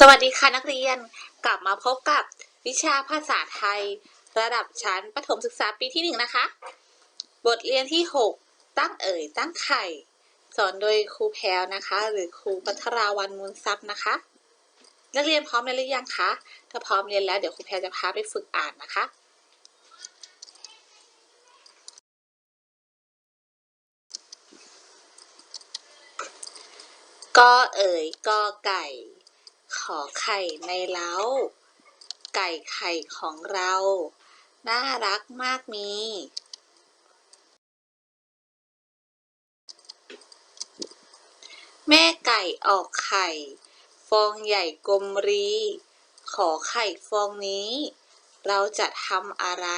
สวัสดีค่ะนักเรียนกลับมาพบกับวิชาภาษาไทย ระดับชั้นประถมศึกษาปีที่หนึ่งนะคะ บทเรียนที่ 6 ตั้งเอ่ย ตั้งไข่ สอนโดยครูแพรวนะคะ หรือครูพัทราวันมูลทรัพย์นะคะ นักเรียนพร้อมแล้วหรือยังคะถ้าพร้อมเรียนแล้วเดี๋ยวครูแพรวจะพาไปฝึกอ่านนะคะก็เอ่ยกอไก่ ขอไข่ในเล้า ไก่ไข่ของเรา น่ารักมากมี แม่ไก่ออกไข่ ฟองใหญ่กลมรี ขอไข่ฟองนี้ เราจะทำอะไร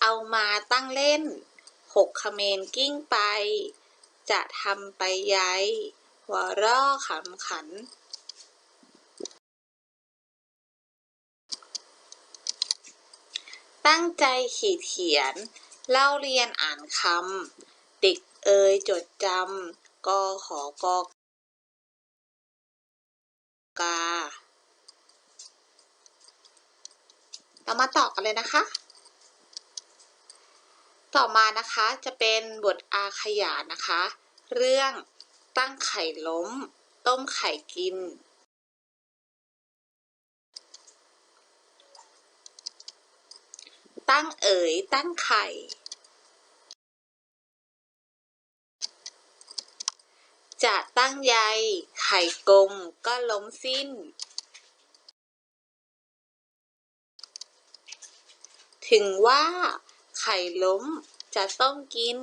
เอามาตั้งเล่นหกเขมรกิ้งไป จะทำไปใยหัวร่อขำขัน ตั้งใจขีดเขียน เล่าเรียนอ่านคำ เด็กเอ่ยจดจำกอขอกอกา เรามาต่อกันเลยนะคะ ต่อมานะคะจะเป็นบทอาขยานนะคะ เรื่องตั้งไข่ล้ม ต้มไข่กิน ตั้งเอ๋ยตั้งไข่ จะตั้งใยไข่กลมก็ล้มสิ้น ถึงว่าไข่ล้มจะต้องกิน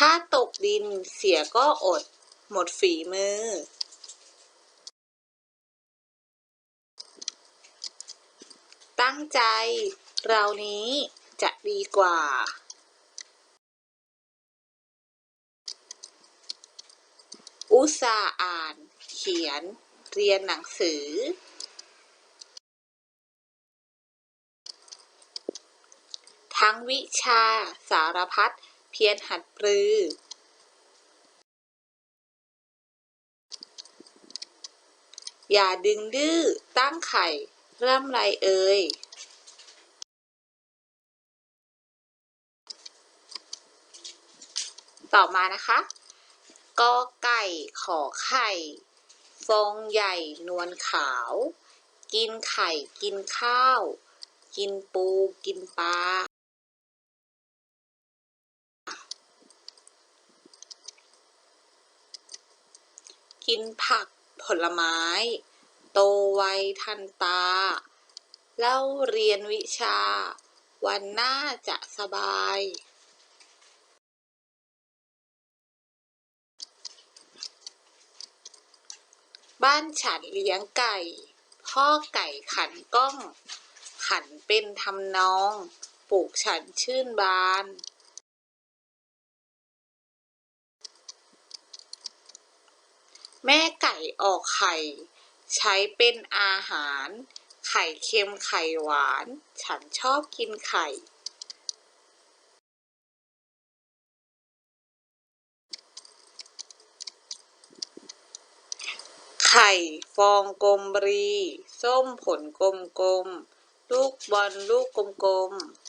ถ้าตกดินเสียก็อด หมดฝีมือ ตั้งใจ เรานี้จะดีกว่า อุตส่าห์อ่าน เขียน เรียนหนังสือ ทั้งวิชาสารพัด พียรหัดปรือ อย่าดึงดื้อตั้งไข่ เริ่มไรเอ่ยต่อมานะคะกอไก่ขอไข่ ฟองใหญ่นวลขาว กินไข่กินข้าว กินปูกินปลา กินผักผลไม้ โตไวทันตา เล่าเรียนวิชา วันหน้าจะสบาย บ้านฉันเลี้ยงไก่ พ่อไก่ขันก้อง ขันเป็นทำนอง ปลูกฉันชื่นบาน แม่ไก่ออกไข่ ใช้เป็นอาหาร ไข่เค็มไข่หวาน ฉันชอบกินไข่ไข่ฟองกลมรี ส้มผลกลมกลมๆลูกบอลลูกกลมกลมๆ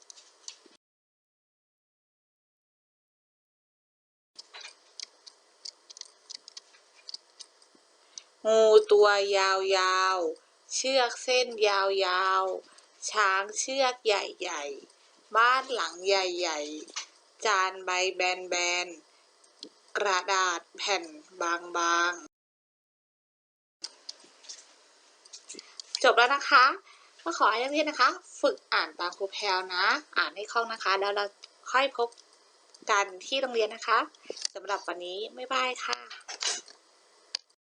งูตัวยาวยาวๆ เชือกเส้นยาวยาวๆ ช้างเชือกใหญ่ๆ บ้านหลังใหญ่ๆ จานใบแบนๆ กระดาษแผ่นบางๆ จบแล้วนะคะ ก็ขอให้นักเรียนนะคะ ฝึกอ่านตามครูแพลนะ อ่านให้คล่องนะคะ แล้วเราค่อยพบกันที่โรงเรียนนะคะสำหรับวันนี้บ๊ายบายค่ะ